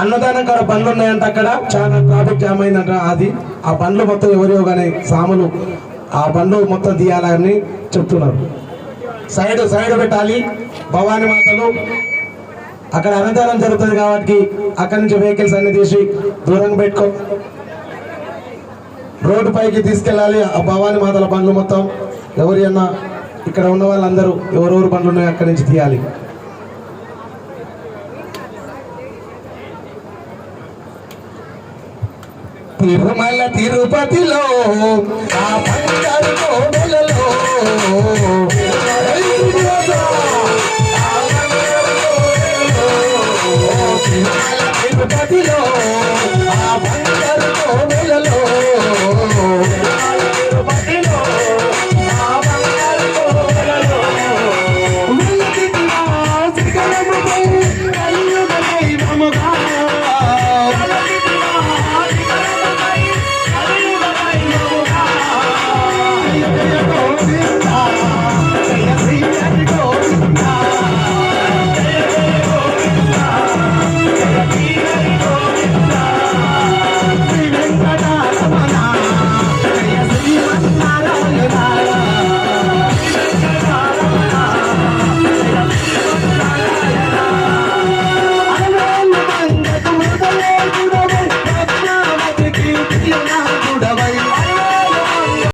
అన్నదానం కాడ బండ్లు ఉన్నాయంట అక్కడ. చాలా ట్రాఫిక్ జామ్ అయిందంట అది ఆ బండ్లు మొత్తం ఎవరియో కానీ సాములు ఆ బండ్లు మొత్తం తీయాలని చెప్తున్నారు. సైడ్ సైడ్ పెట్టాలి. భవానీ మాతలు. అక్కడ అన్నదానం జరుగుతుంది కాబట్టి అక్కడి నుంచి వెహికల్స్ అన్ని తీసి దూరంగా పెట్టుకో. రోడ్డు పైకి తీసుకెళ్ళాలి ఆ భవానీ మాతల బండ్లు మొత్తం. ఎవరి అన్నా ఇక్కడ ఉన్న వాళ్ళందరూ ఎవరెవరు బండ్లు ఉన్నాయో అక్కడి నుంచి తీయాలి. తిరుమల తిరుపతిలో ఆ బంగారు కోవెలలో తిరుమల తిరుపతిలో ఆ బంగారు కోవెలలో